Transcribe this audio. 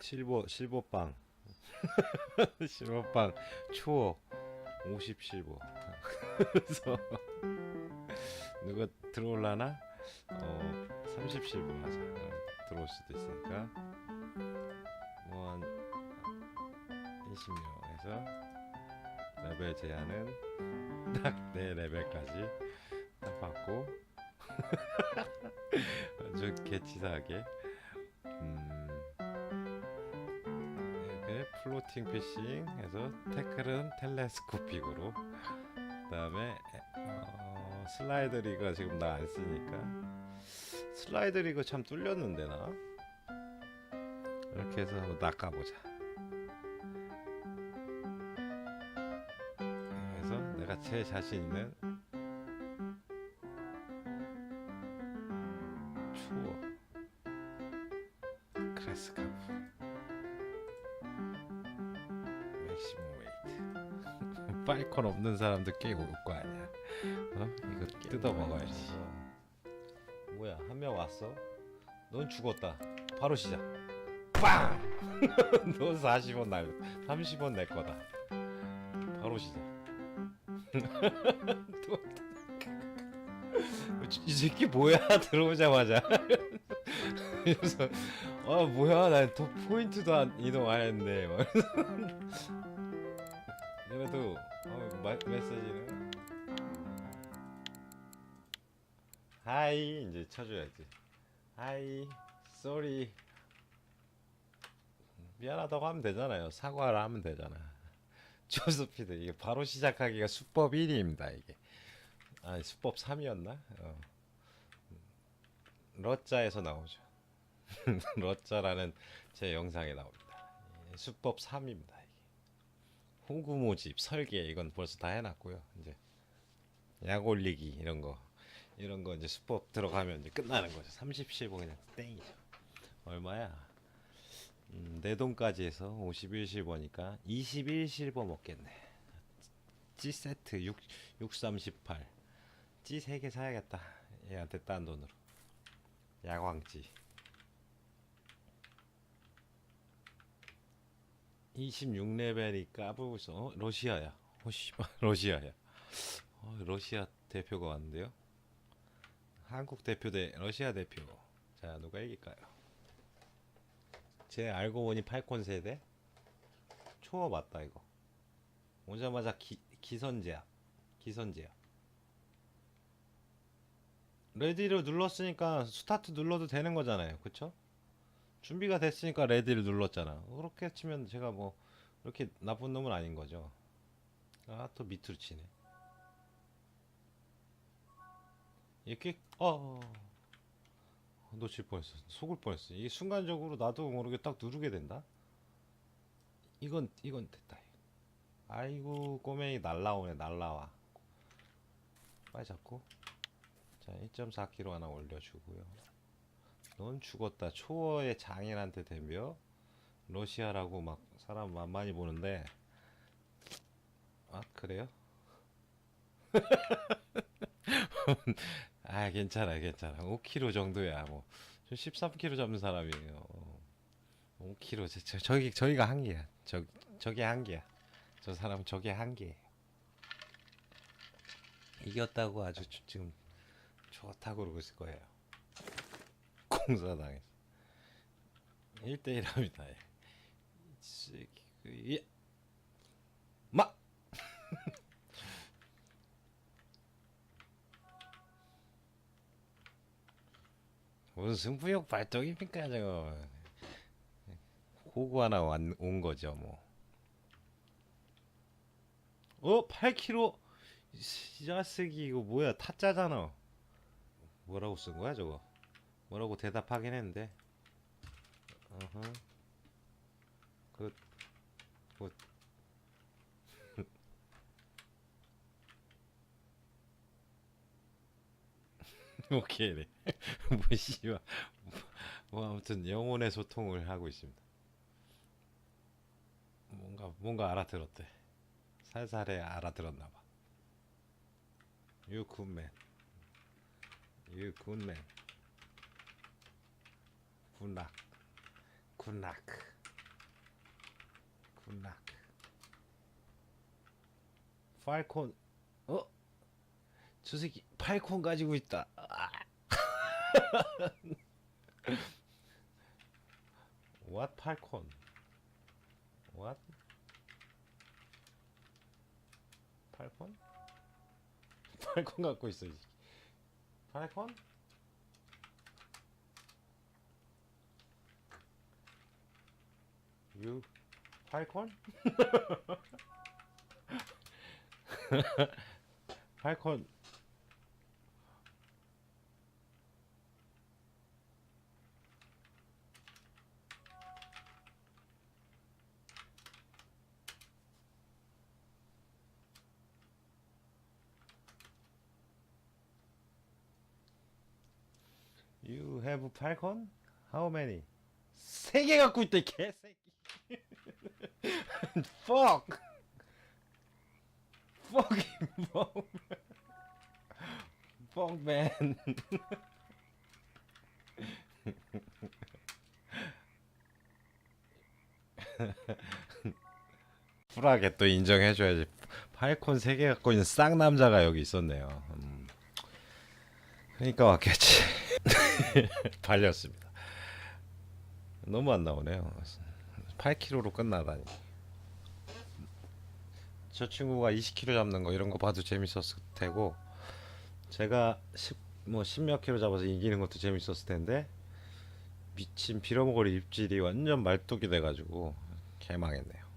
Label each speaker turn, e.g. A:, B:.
A: 실버 실버빵. 실버빵. 추억. 50 실버. 그래서 누가 들어올라나? 어 30 실버 하자. 어, 들어올 수도 있으니까. 뭐한 20명 해서 레벨 제한은 딱 내 레벨까지 딱 받고. 아주 개치사하게. 음 플로팅 피싱 해서 태클은 텔레스코픽으로 그 다음에 어, 슬라이드 리가 지금 나 안 쓰니까. 슬라이드 리그 참 뚫렸는데 나. 이렇게 해서 한번 낚아보자. 그래서 내가 제일 자신 있는 파이콘 없는 사람도 꽤올거 아니야. 어? 이거 뜯어 먹어야지. 뭐야 한 명 왔어? 넌 죽었다. 바로 시작. 빵! 너 40원 날 30원 내 거다. 바로 시작. 또- 이 새끼 뭐야? 들어오자마자. 그래서 아 뭐야? 난더 포인트도 안 이동 안 이러면서 그래도 어, 마, 메시지는? 하이 이제 쳐줘야지. 하이 쏘리 미안하다고 하면 되잖아요. 사과를 하면 되잖아. 조스피드 이게 바로 시작하기가 수법 1위입니다 이게. 아니 수법 3이었나? 어. 러자에서 나오죠. 러자라는 제 영상에 나옵니다. 예, 수법 3입니다. 이게 호구 모집 설계 이건 벌써 다 해놨고요. 이제 약 올리기 이런 거 이런 거 이제 수법 들어가면 이제 끝나는 거죠. 30실버 그냥 땡이죠. 얼마야? 음, 내 돈까지 해서 51실버니까 21실버 먹겠네. 찌 세트 6, 638 찌 3개 사야겠다. 얘한테 딴 돈으로. 야광찌 26레벨이 까불고 있어 어? 러시아야. 어 씨발 러시아야. 어, 러시아 대표가 왔는데요. 한국 대표 대 러시아 대표. 자 누가 이길까요? 제 알고 보니 팔콘 세대? 초어 맞다 이거. 오자마자 기, 기선제압 기선제압 레디를 눌렀으니까 스타트 눌러도 되는 거잖아요. 그쵸? 준비가 됐으니까 레디를 눌렀잖아. 그렇게 치면 제가 뭐 그렇게 나쁜 놈은 아닌 거죠. 아 또 밑으로 치네. 이렇게? 어 놓칠 뻔했어. 속을 뻔했어. 이게 순간적으로 나도 모르게 딱 누르게 된다? 이건 이건 됐다. 아이고 꼬맹이 날라오네 날라와. 빨리 잡고. 자 1.4kg 하나 올려주고요 넌 죽었다. 초어의 장인한테 덤벼 러시아라고 막 사람 만만히 보는데. 아 그래요? 아 괜찮아 괜찮아. 5kg 정도야 뭐. 13kg 잡는 사람이에요. 5kg 저, 저, 저기 저기가 한계야. 저 저게 한계야. 저 사람은 저게 한계예요 이겼다고 아주 주- 지금 좋다고 그러고 있을 거예요 공사당해서 1대1 합니다 예. 그, 예. 마! 무슨 승부욕 발동입니까 저거 호구 하나 완, 온 거죠 뭐 어? 8kg 이 자식이 이거 뭐야 타짜잖아 뭐라고 쓴 거야 저거 뭐라고 대답하긴 했는데. 어허. 굿. 굿. 오케이래 뭐 씨발. 뭐 아무튼 영혼의 소통을 하고 있습니다. 뭔가 뭔가 알아들었대. 살살해 알아들었나봐. Good man 굿락 굿락 굿락. 팔콘. 어? 저 새끼 팔콘 가지고 있다. 아. What 팔콘? What? 팔콘? 팔콘 갖고 있어. 이 새끼. 팔콘? 유 팔콘? 팔콘 You have 팔콘? How many? 세 개 갖고 이 개새끼. Fuck. Fuck him, fuck. Man. 쿨하게 또 인정해줘야지. 팔콘 세개 갖고 있는 쌍남자가 여기 있었네요. 음. 그러니까 왔겠지. 발렸습니다. 너무 안 나오네요. 8kg로 끝나다니. 저 친구가 20kg 잡는 거 이런 거 봐도 재밌었을 테고 제가 10, 뭐 10몇 킬로 잡아서 이기는 것도 재밌었을 텐데 미친 빌어먹을 입질이 완전 말뚝이 돼가지고 개망했네요.